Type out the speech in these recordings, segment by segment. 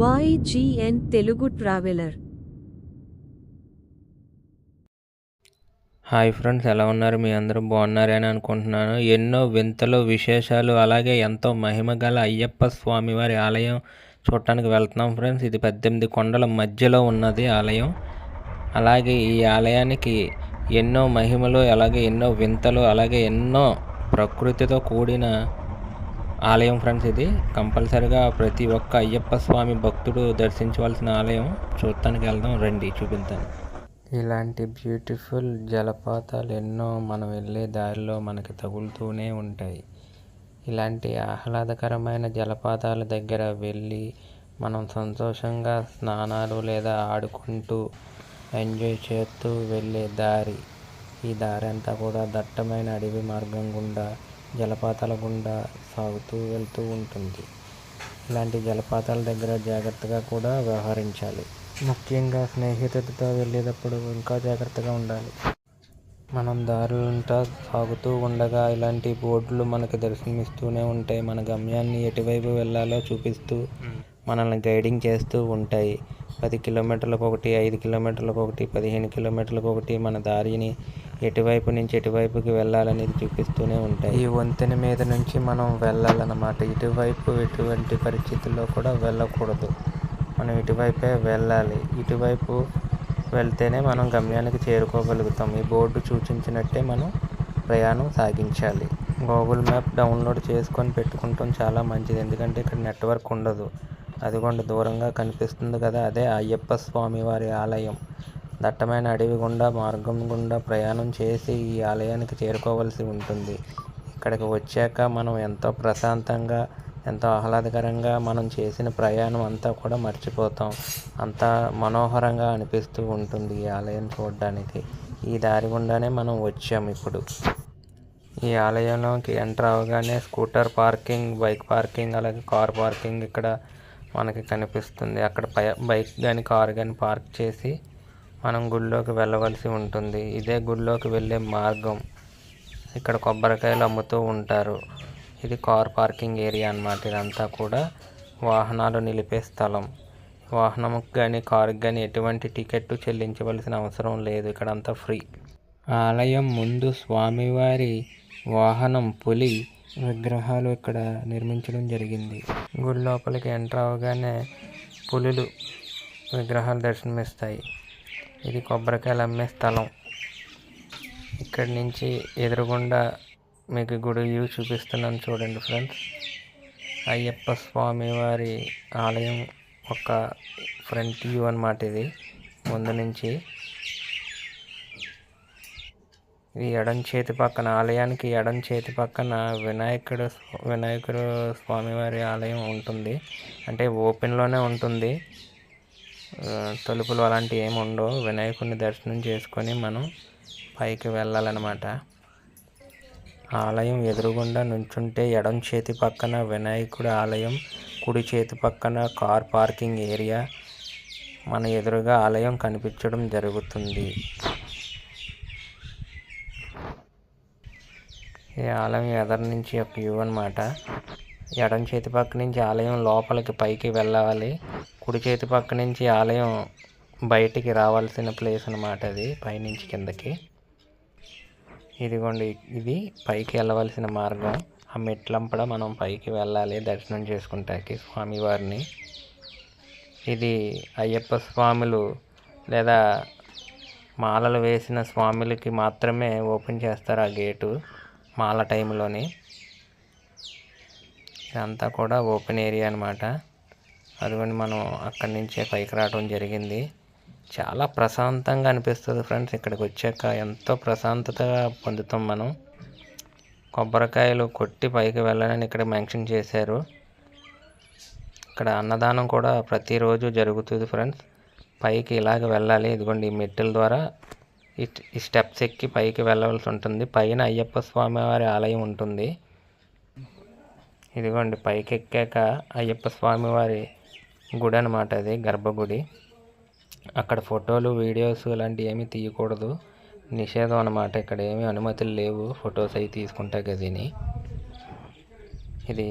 YGN Telugu traveller hi friends ఎలా ఉన్నారు? మీ అందరూ బాగున్నారని అనుకుంటున్నాను. ఎన్నో వింతలు విశేషాలు అలాగే ఎంతో మహిమ గల అయ్యప్ప స్వామి వారి ఆలయం చూడటానికి వెళ్తున్నాం ఫ్రెండ్స్ ఇది పద్దెనిమిది కొండల మధ్యలో ఉన్నది ఆలయం. అలాగే ఈ ఆలయానికి ఎన్నో మహిమలు అలాగే ఎన్నో వింతలు అలాగే ఎన్నో ప్రకృతితో కూడిన ఆలయం ఫ్రెండ్స్ ఇది. కంపల్సరిగా ప్రతి ఒక్క అయ్యప్ప స్వామి భక్తుడు దర్శించవలసిన ఆలయం. చూడటానికి వెళ్దాం రండి చూపిద్దాం. ఇలాంటి బ్యూటిఫుల్ జలపాతాలు ఎన్నో మనం వెళ్ళే దారిలో మనకి తగులుతూనే ఉంటాయి. ఇలాంటి ఆహ్లాదకరమైన జలపాతాల దగ్గర వెళ్ళి మనం సంతోషంగా స్నానాలు లేదా ఆడుకుంటూ ఎంజాయ్ చేస్తూ వెళ్ళే దారి. ఈ దారి అంతా కూడా దట్టమైన అడవి మార్గం గుండా జలపాతాల గుండా సాగుతూ వెళ్తూ ఉంటుంది. ఇలాంటి జలపాతాల దగ్గర జాగ్రత్తగా కూడా వ్యవహరించాలి. ముఖ్యంగా స్నేహితులతో వెళ్ళేటప్పుడు ఇంకా జాగ్రత్తగా ఉండాలి. మనం దారులంతా సాగుతూ ఉండగా ఇలాంటి బోర్డులు మనకు దర్శనమిస్తూనే ఉంటాయి. మన గమ్యాన్ని ఎటువైపు వెళ్ళాలో చూపిస్తూ మనల్ని గైడింగ్ చేస్తూ ఉంటాయి. పది కిలోమీటర్లకు ఒకటి ఐదు కిలోమీటర్లకు ఒకటి పదిహేను కిలోమీటర్లకు ఒకటి మన దారిని ఎటువైపు నుంచి ఎటువైపుకి వెళ్ళాలనేది చూపిస్తూనే ఉంటాయి. ఈ వంతెన మీద నుంచి మనం వెళ్ళాలన్నమాట. ఇటువైపు ఎటువంటి పరిస్థితుల్లో కూడా వెళ్ళకూడదు. మనం ఇటువైపే వెళ్ళాలి. ఇటువైపు వెళ్తేనే మనం గమ్యానికి చేరుకోగలుగుతాం. ఈ బోర్డు సూచించినట్టే మనం ప్రయాణం సాగించాలి. గూగుల్ మ్యాప్ డౌన్లోడ్ చేసుకొని పెట్టుకుంటాం చాలా మంచిది. ఎందుకంటే ఇక్కడ నెట్వర్క్ ఉండదు. అదిగోండి దూరంగా కనిపిస్తుంది కదా అదే అయ్యప్ప స్వామి వారి ఆలయం. దట్టమైన అడవి గుండా మార్గం గుండా ప్రయాణం చేసి ఈ ఆలయానికి చేరుకోవలసి ఉంటుంది. ఇక్కడికి వచ్చాక మనం ఎంతో ప్రశాంతంగా ఎంతో ఆహ్లాదకరంగా మనం చేసిన ప్రయాణం అంతా కూడా మర్చిపోతాం. అంతా మనోహరంగా అనిపిస్తూ ఉంటుంది ఈ ఆలయం చూడడానికి. ఈ దారి గుండానే మనం వచ్చాం ఇప్పుడు. ఈ ఆలయంలోకి ఎంటర్ అవగానే స్కూటర్ పార్కింగ్ బైక్ పార్కింగ్ అలాగే కార్ పార్కింగ్ ఇక్కడ మనకి కనిపిస్తుంది. అక్కడ పై బైక్ కానీ కార్ కానీ పార్క్ చేసి మనం గుడిలోకి వెళ్ళవలసి ఉంటుంది. ఇదే గుడిలోకి వెళ్ళే మార్గం. ఇక్కడ కొబ్బరికాయలు అమ్ముతూ ఉంటారు. ఇది కార్ పార్కింగ్ ఏరియా అన్నమాట. ఇదంతా కూడా వాహనాలు నిలిపే స్థలం. వాహనంకి కానీ కారుకి కానీ ఎటువంటి టికెట్ చెల్లించవలసిన అవసరం లేదు. ఇక్కడ అంతా ఫ్రీ. ఆలయం ముందు స్వామివారి వాహనం పులి విగ్రహాలు ఇక్కడ నిర్మించడం జరిగింది. గుడి లోపలికి ఎంటర్ అవగానే పులులు విగ్రహాలు దర్శనమిస్తాయి. ఇది కొబ్బరికాయలు అమ్మే స్థలం. ఇక్కడి నుంచి ఎదురుగుండా మీకు గుడి వ్యూ చూపిస్తున్నాను చూడండి ఫ్రెండ్స్. అయ్యప్ప స్వామి వారి ఆలయం ఒక ఫ్రంట్ వ్యూ అన్నమాట ఇది ముందు నుంచి. ఈ ఎడం చేతి పక్కన ఆలయానికి ఎడం చేతి పక్కన వినాయకుడు వినాయకుడు స్వామివారి ఆలయం ఉంటుంది. అంటే ఓపెన్లోనే ఉంటుంది. తలుపులు అలాంటివి ఏమి ఉండవు. వినాయకుడిని దర్శనం చేసుకొని మనం పైకి వెళ్ళాలన్నమాట. ఆలయం ఎదురుగుండా నుంచుంటే ఎడం చేతి పక్కన వినాయకుడి ఆలయం కుడి చేతి పక్కన కార్ పార్కింగ్ ఏరియా. మన ఎదురుగా ఆలయం కనిపించడం జరుగుతుంది. ఈ ఆలయం ఎదరి నుంచి ఒక వ్యూ అనమాట ఎడం చేతి పక్క నుంచి ఆలయం లోపలికి పైకి వెళ్ళాలి. కుడి చేతి పక్క నుంచి ఆలయం బయటికి రావాల్సిన ప్లేస్ అనమాట అది పైనుంచి కిందకి. ఇదిగోండి ఇది పైకి వెళ్ళవలసిన మార్గం. ఆ మెట్లంపడ మనం పైకి వెళ్ళాలి దర్శనం చేసుకుంటాకి స్వామివారిని. ఇది అయ్యప్ప స్వాములు లేదా మాలలు వేసిన స్వాములకి మాత్రమే ఓపెన్ చేస్తారు ఆ గేటు మాల టైంలోని ఇదంతా కూడా ఓపెన్ ఏరియా అనమాట అదిగోండి మనం అక్కడి నుంచే పైకి రావడం జరిగింది. చాలా ప్రశాంతంగా అనిపిస్తుంది ఫ్రెండ్స్ ఇక్కడికి వచ్చాక. ఎంతో ప్రశాంతతగా పొందుతాం మనం. కొబ్బరికాయలు కొట్టి పైకి వెళ్ళాలని ఇక్కడ మెన్షన్ చేశారు. ఇక్కడ అన్నదానం కూడా ప్రతిరోజు జరుగుతుంది ఫ్రెండ్స్. పైకి ఇలాగ వెళ్ళాలి. ఇదిగోండి ఈ మెట్టుల ద్వారా ఈ ఈ స్టెప్స్ ఎక్కి పైకి వెళ్ళవలసి ఉంటుంది. పైన అయ్యప్ప స్వామి వారి ఆలయం ఉంటుంది. ఇదిగోండి పైకి ఎక్కాక అయ్యప్ప స్వామి వారి గుడి అనమాట అది గర్భగుడి. అక్కడ ఫోటోలు వీడియోస్ ఇలాంటివి ఏమీ తీయకూడదు. నిషేధం అనమాట ఇక్కడ ఏమీ అనుమతులు లేవు ఫొటోస్ అవి తీసుకుంటా గదిని. ఇది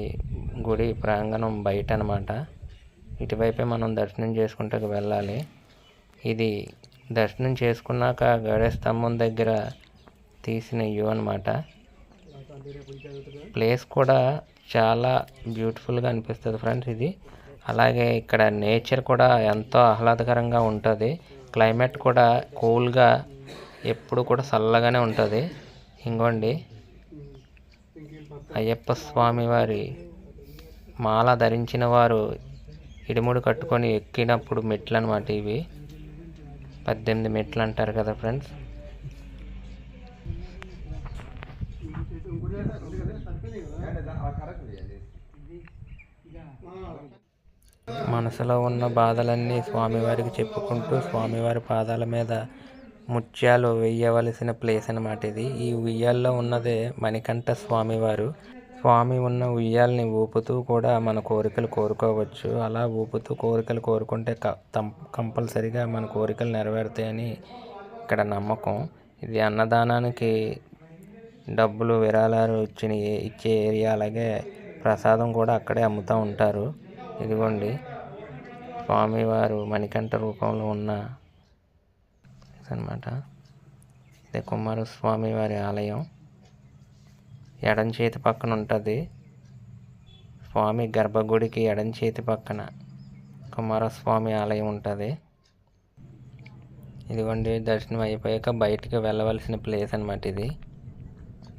గుడి ప్రాంగణం బయట అనమాట ఇటువైపే మనం దర్శనం చేసుకుంటూ వెళ్ళాలి. ఇది దర్శనం చేసుకున్నాక గడే స్తంభం దగ్గర తీసిన వ్యూ అనమాట ప్లేస్ కూడా చాలా బ్యూటిఫుల్గా అనిపిస్తుంది ఫ్రెండ్స్ ఇది. అలాగే ఇక్కడ నేచర్ కూడా ఎంతో ఆహ్లాదకరంగా ఉంటుంది. క్లైమేట్ కూడా కూల్గా ఎప్పుడు కూడా చల్లగానే ఉంటుంది. ఇంకోండి అయ్యప్ప స్వామి వారి మాల ధరించిన వారు ఇడిముడు కట్టుకొని ఎక్కినప్పుడు మెట్లు అనమాట ఇవి. పద్దెనిమిది మెట్లు అంటారు కదా ఫ్రెండ్స్ మనసులో ఉన్న బాధలన్నీ స్వామివారికి చెప్పుకుంటూ స్వామివారి పాదాల మీద ముత్యాలు వేయవలసిన ప్లేస్ అన్నమాట ఇది. ఈ ఉయ్యాల్లో ఉన్నదే మణికంఠ స్వామివారు. స్వామి ఉన్న ఉయ్యాల్ని ఊపుతూ కూడా మన కోరికలు కోరుకోవచ్చు. అలా ఊపుతూ కోరికలు కోరుకుంటే క- కంపల్సరిగా మన కోరికలు నెరవేరుతాయని ఇక్కడ నమ్మకం. ఇది అన్నదానానికి డబ్బులు విరాళాలు ఇచ్చిన ఇచ్చే ఏరియా. అలాగే ప్రసాదం కూడా అక్కడే అమ్ముతూ ఉంటారు. ఇదిగోండి. స్వామివారు మణికంఠ రూపంలో ఉన్న అనమాట ఇది కుమారస్వామి వారి ఆలయం. ఎడం చేతి పక్కన ఉంటుంది. స్వామి గర్భగుడికి ఎడం చేతి పక్కన కుమారస్వామి ఆలయం ఉంటుంది. ఇదిగోండి దర్శనం అయిపోయాక బయటికి వెళ్ళవలసిన ప్లేస్ అనమాట ఇది.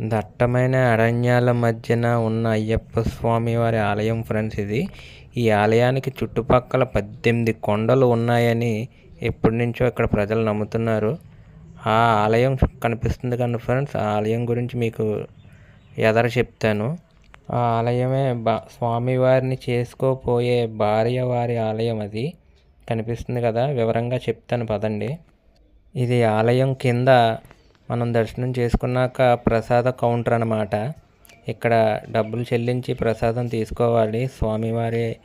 దట్టమైన అరణ్యాల మధ్యన ఉన్న అయ్యప్ప స్వామి వారి ఆలయం ఫ్రెండ్స్ ఇది. ఈ ఆలయానికి చుట్టుపక్కల పద్దెనిమిది కొండలు ఉన్నాయని ఎప్పటి నుంచో ఇక్కడ ప్రజలు నమ్ముతున్నారు. ఆ ఆలయం కనిపిస్తుంది కానీ ఫ్రెండ్స్ ఆ ఆలయం గురించి మీకు ఎదర చెప్తాను. ఆ ఆలయమే బా స్వామివారిని చేసుకోపోయే భార్య వారి ఆలయం అది. కనిపిస్తుంది కదా? వివరంగా చెప్తాను పదండి. ఇది ఆలయం కింద మనం దర్శనం చేసుకున్నాక ప్రసాద కౌంటర్ అనమాట ఇక్కడ డబ్బులు చెల్లించి ప్రసాదం తీసుకోవాలి. స్వామివారి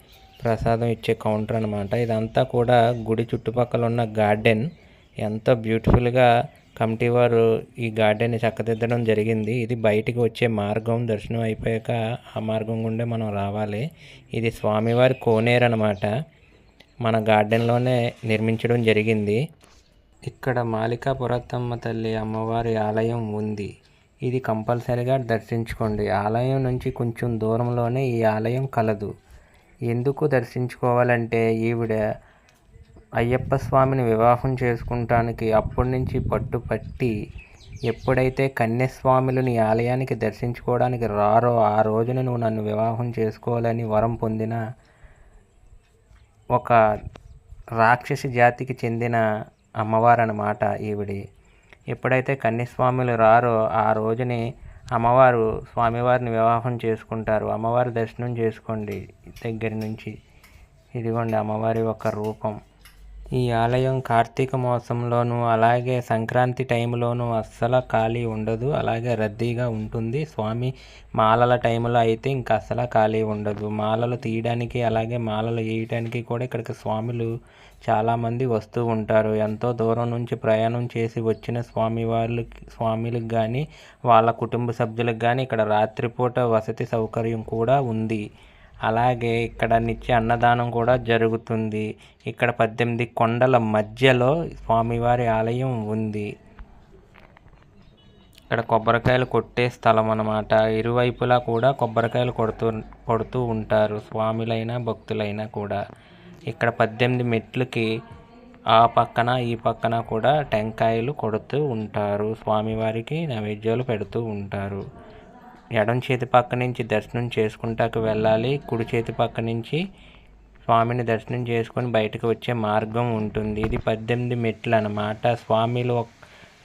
ప్రసాదం ఇచ్చే కౌంటర్ అనమాట ఇదంతా కూడా గుడి చుట్టుపక్కల ఉన్న గార్డెన్. ఎంతో బ్యూటిఫుల్గా కమిటీ వారు ఈ గార్డెన్ని చక్కదిద్దడం జరిగింది. ఇది బయటికి వచ్చే మార్గం. దర్శనం అయిపోయాక ఆ మార్గం గుండే మనం రావాలి. ఇది స్వామివారి కోనేరు అనమాట మన గార్డెన్లోనే నిర్మించడం జరిగింది. ఇక్కడ మాలికా పురత్తమ్మ తల్లి అమ్మవారి ఆలయం ఉంది. ఇది కంపల్సరిగా దర్శించుకోండి. ఆలయం నుంచి కొంచెం దూరంలోనే ఈ ఆలయం కలదు. ఎందుకు దర్శించుకోవాలంటే ఈవిడ అయ్యప్ప స్వామిని వివాహం చేసుకుంటానికి అప్పటి నుంచి పట్టుపట్టి ఎప్పుడైతే కన్యస్వాములను ఆలయానికి దర్శించుకోవడానికి రారో ఆ రోజున నువ్వు నన్ను వివాహం చేసుకోవాలని వరం పొందిన ఒక రాక్షసి జాతికి చెందిన అమ్మవారు ఈవిడి. ఎప్పుడైతే కన్యస్వాములు రారో ఆ రోజుని అమ్మవారు స్వామివారిని వివాహం చేసుకుంటారు. అమ్మవారి దర్శనం చేసుకోండి దగ్గర నుంచి. ఇదిగోండి అమ్మవారి ఒక రూపం. ఈ ఆలయం కార్తీక మాసంలోనూ అలాగే సంక్రాంతి టైంలోనూ అస్సలు ఖాళీ ఉండదు. అలాగే రద్దీగా ఉంటుంది. స్వామి మాలల టైంలో అయితే ఇంకా అస్సలు ఖాళీ ఉండదు. మాలలు తీయడానికి అలాగే మాలలు వేయడానికి కూడా ఇక్కడికి స్వాములు చాలామంది వస్తూ ఉంటారు. ఎంతో దూరం నుంచి ప్రయాణం చేసి వచ్చిన స్వామి వాళ్ళకి స్వామిలకు కానీ వాళ్ళ కుటుంబ సభ్యులకు కానీ ఇక్కడ రాత్రిపూట వసతి సౌకర్యం కూడా ఉంది. అలాగే ఇక్కడ నిత్య అన్నదానం కూడా జరుగుతుంది. ఇక్కడ పద్దెనిమిది కొండల మధ్యలో స్వామివారి ఆలయం ఉంది. ఇక్కడ కొబ్బరికాయలు కొట్టే స్థలం అన్నమాట. ఇరువైపులా కూడా కొబ్బరికాయలు కొడుతూ కొడుతూ ఉంటారు. స్వాములైనా భక్తులైనా కూడా. ఇక్కడ పద్దెనిమిది మెట్లకి ఆ పక్కన ఈ పక్కన కూడా టెంకాయలు కొడుతూ ఉంటారు. స్వామివారికి నైవేద్యాలు పెడుతూ ఉంటారు. ఎడం చేతి పక్క నుంచి దర్శనం చేసుకుంటాకు వెళ్ళాలి. కుడి చేతి పక్క నుంచి స్వామిని దర్శనం చేసుకొని బయటకు వచ్చే మార్గం ఉంటుంది. ఇది పద్దెనిమిది మెట్లు అన్నమాట. స్వామిలు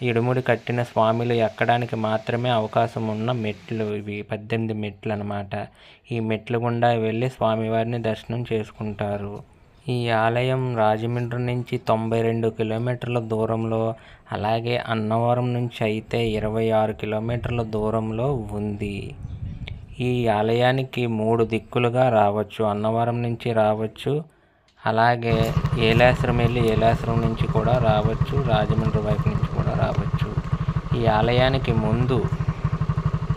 ఇడుముడి కట్టిన స్వామిలు ఎక్కడానికి మాత్రమే అవకాశం ఉన్న మెట్లు ఇవి. పద్దెనిమిది మెట్లు అన్నమాట. ఈ మెట్లు గుండా వెళ్ళి స్వామివారిని దర్శనం చేసుకుంటారు. ఈ ఆలయం రాజమండ్రి నుంచి తొంభై రెండు కిలోమీటర్ల దూరంలో అలాగే అన్నవరం నుంచి అయితే ఇరవై ఆరు కిలోమీటర్ల దూరంలో ఉంది. ఈ ఆలయానికి మూడు దిక్కులుగా రావచ్చు. అన్నవరం నుంచి రావచ్చు అలాగే ఏలాశ్రం వెళ్ళి ఏలాశ్రం నుంచి కూడా రావచ్చు రాజమండ్రి వైపు నుంచి కూడా రావచ్చు. ఈ ఆలయానికి ముందు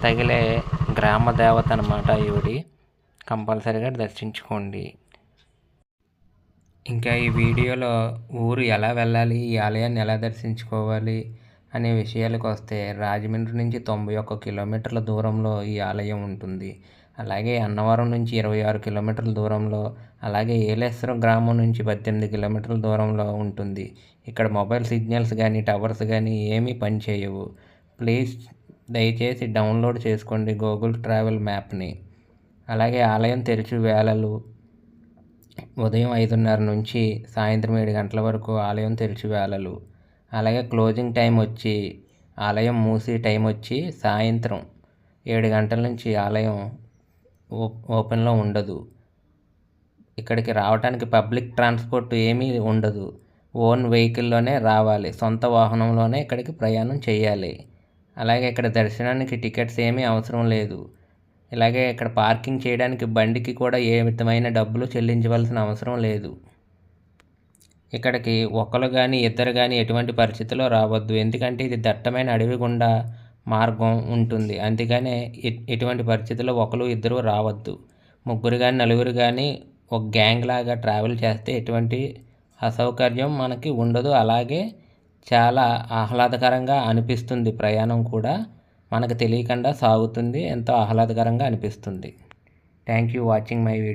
తగిలే గ్రామ దేవత అనమాట ఈవిడి. కంపల్సరీగా దర్శించుకోండి. ఇంకా ఈ వీడియోలో ఊరు ఎలా వెళ్ళాలి ఈ ఆలయాన్ని ఎలా దర్శించుకోవాలి అనే విషయాలకు వస్తే రాజమండ్రి నుంచి తొంభై ఒక్క కిలోమీటర్ల దూరంలో ఈ ఆలయం ఉంటుంది. అలాగే అన్నవరం నుంచి ఇరవై ఆరు కిలోమీటర్ల దూరంలో అలాగే ఏలేశ్వరం గ్రామం నుంచి పద్దెనిమిది కిలోమీటర్ల దూరంలో ఉంటుంది. ఇక్కడ మొబైల్ సిగ్నల్స్ కానీ టవర్స్ కానీ ఏమీ పనిచేయవు ప్లీజ్ దయచేసి డౌన్లోడ్ చేసుకోండి గూగుల్ ట్రావెల్ మ్యాప్ని. అలాగే ఆలయం తెరిచి వేళలు ఉదయం ఐదున్నర నుంచి సాయంత్రం ఏడు గంటల వరకు ఆలయం తెరిచి వేళలు అలాగే క్లోజింగ్ టైం వచ్చి ఆలయం మూసే టైం వచ్చి సాయంత్రం ఏడు గంటల నుంచి ఆలయం ఓ ఓపెన్లో ఉండదు. ఇక్కడికి రావడానికి పబ్లిక్ ట్రాన్స్పోర్ట్ ఏమీ ఉండదు. ఓన్ వెహికల్లోనే రావాలి. సొంత వాహనంలోనే ఇక్కడికి ప్రయాణం చేయాలి. అలాగే ఇక్కడ దర్శనానికి టికెట్స్ ఏమీ అవసరం లేదు. ఇలాగే ఇక్కడ పార్కింగ్ చేయడానికి బండికి కూడా ఏ విధమైన డబ్బులు చెల్లించవలసిన అవసరం లేదు. ఇక్కడికి ఒకరు కానీ ఇద్దరు కానీ ఎటువంటి పరిస్థితిలో రావద్దు. ఎందుకంటే ఇది దట్టమైన అడవి గుండా మార్గం ఉంటుంది. అందుకనే ఎటువంటి పరిస్థితుల్లో ఒకరు ఇద్దరు రావద్దు. ముగ్గురు కానీ నలుగురు కానీ ఒక గ్యాంగ్ లాగా ట్రావెల్ చేస్తే ఎటువంటి అసౌకర్యం మనకి ఉండదు. అలాగే చాలా ఆహ్లాదకరంగా అనిపిస్తుంది ప్రయాణం కూడా. మనకు తెలియకుండా సాగుతుంది ఎంతో ఆహ్లాదకరంగా అనిపిస్తుంది. Thank you watching my video